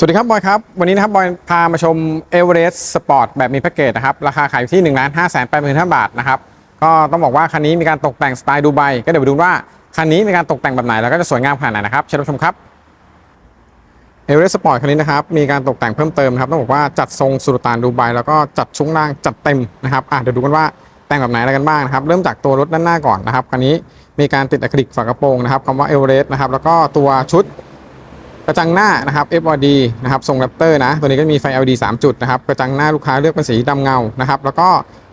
สวัสดีครับ บอยครับ วันนี้นะครับ บอยพามาชม e v e r e s t Sport แบบมีแพ็กเกจนะครับ ราคาขายอยู่ที่1นึ่งล้านห้าแสนแปดหมื่นห้าบาทนะครับ ก็ต้องบอกว่าคันนี้มีการตกแต่งสไตล์ดูไบก็เดี๋ยวไปดูว่า คันนี้มีการตกแต่งแบบไหน แล้วก็จะสวยงามขนาดไหนนะครับ เชิญรับชมครับ e v e r e s t Sport คันนี้นะครับ มีการตกแต่งเพิ่มเติมนะครับ ต้องบอกว่าจัดทรงสุลต่านดูไบแล้วก็จัดช่วงล่างจัดเต็มนะครับอะเดี๋ยวดูกันว่าแต่งแบบไหนอะไรกันบ้างนะครับ เริ่มจากตัวรถด้านหน้าก่อนนะครับคันนี้มีการติดอะคริลิกฝากระโปรงนะครับคำว่า e v e r e s t นะครับแล้วก็ตัวชุด ระจังหน้านะครับ FOD นะครับทรงแรปเตอร์นะตัวนี้ก็มีไฟ LED 3 จุดนะครับกระจังหน้าลูกค้าเลือกเป็นสีดำเงานะครับแล้วก็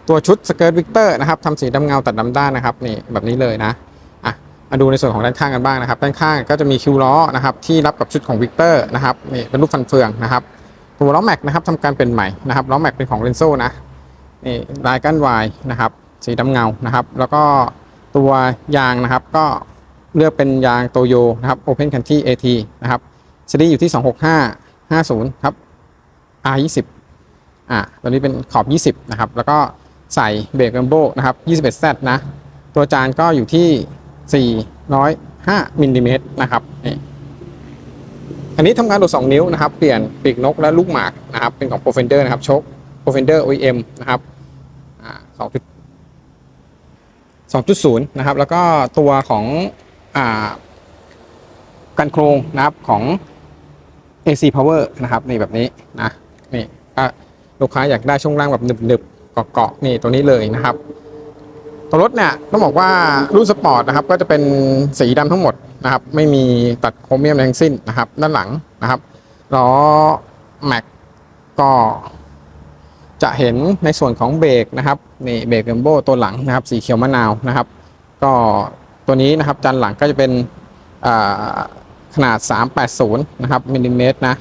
ตัวชุดสเกิร์ตวิกเตอร์นะครับทำสีดำเงาตัดดำด้านนะครับนี่แบบนี้เลยนะอะมาดูในส่วนของด้านข้างกันบ้างนะครับ ด้านข้างก็จะมีคิวล้อนะครับที่รับกับชุดของวิกเตอร์นะครับนี่เป็นรูปฟันเฟืองนะครับตัวล้อแม็กนะครับทำการเป็นใหม่นะครับล้อแม็กเป็นของเรนโซนะนี่ลายกั้นวายนะครับสีดำเงานะครับ แล้วก็ตัวยางนะครับก็เลือกเป็นยางโตโยนะครับ Open Country AT นะครับ ซีรีอยู่ที่ 265 50ครับ R20 อ่าตัวนี้เป็นขอบ 20 นะครับ แล้วก็ใส่เบรกแรมโบนะครับ 21Z นะ ตัวจานก็อยู่ที่ 405มิลลิเมตรนะครับนี่อันนี้ทำการโดด2นิ้วนะครับ เปลี่ยนปีกนกและลูกหมากนะครับ เป็นของ Profender นะครับโชค Profender OEM นะครับอ่า2 2.0 นะครับ แล้วก็ตัวของอ่ากันโครงนะครับของ AC Power นะครับนี่แบบนี้นะนี่ถ้าลูกค้าอยากได้ช่วงล่างแบบหนึบๆเกาะๆนี่ตัวนี้เลยนะครับตัวรถเนี่ยต้องบอกว่ารุ่นสปอร์ตนะครับก็จะเป็นสีดำทั้งหมดนะครับ ไม่มีตัดโครเมียมทั้งสิ้นนะครับ ด้านหลังนะครับล้อแม็กก็จะเห็นในส่วนของเบรกนะครับนี่เบรกเรมโบตัวหลังนะครับ สีเขียวมะนาวนะครับ ก็ตัวนี้นะครับจานหลังก็จะเป็นอ่า ขนาด 380 นะครับมิลลิเมตรนะ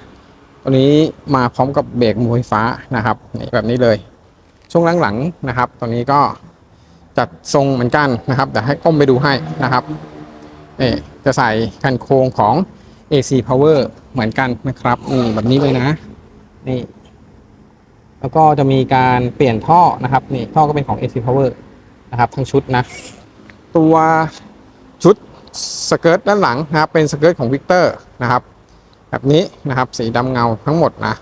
ตัวนี้มาพร้อมกับเบรกมือไฟฟ้านะครับนี่แบบนี้เลย ช่วงหลังๆนะครับ ตัวนี้ก็จัดทรงเหมือนกันนะครับแต่ให้ก้มไปดูให้นะครับนี่จะใส่กันโครงของ AC Power เหมือนกันนะครับนี่แบบนี้เลยนะนี่แล้วก็จะมีการเปลี่ยนท่อนะครับนี่ท่อก็เป็นของ AC Power นะครับ ทั้งชุดนะ ตัวชุด สเกิร์ตด้านหลังนะครับเป็นสเกิร์ตของวิกเตอร์นะครับแบบนี้นะครับสีดำเงาทั้งหมดนะ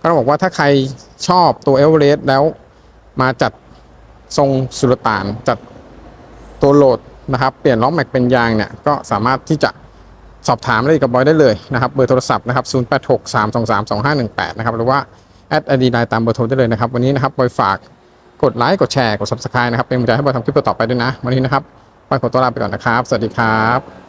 ก็ต้องบอกว่าถ้าใครชอบตัวเอเวอเรสต์แล้วมาจัดทรงสุลต่านจัดตัวโหลดนะครับเปลี่ยนล้อแม็กเป็นยางเนี่ยก็สามารถที่จะสอบถามอะไรกับบอยได้เลยนะครับเบอร์โทรศัพท์นะครับ 0863232518 นะครับหรือว่าแอดไอดีไลน์ตามเบอร์โทรได้เลยนะครับ วันนี้นะครับบอยฝากกดไลค์กดแชร์กด subscribe นะครับเป็นกำลังใจให้บอยทำคลิปต่อไปด้วยนะ วันนี้นะครับ ไปขอตัวลาไปก่อนนะครับ สวัสดีครับ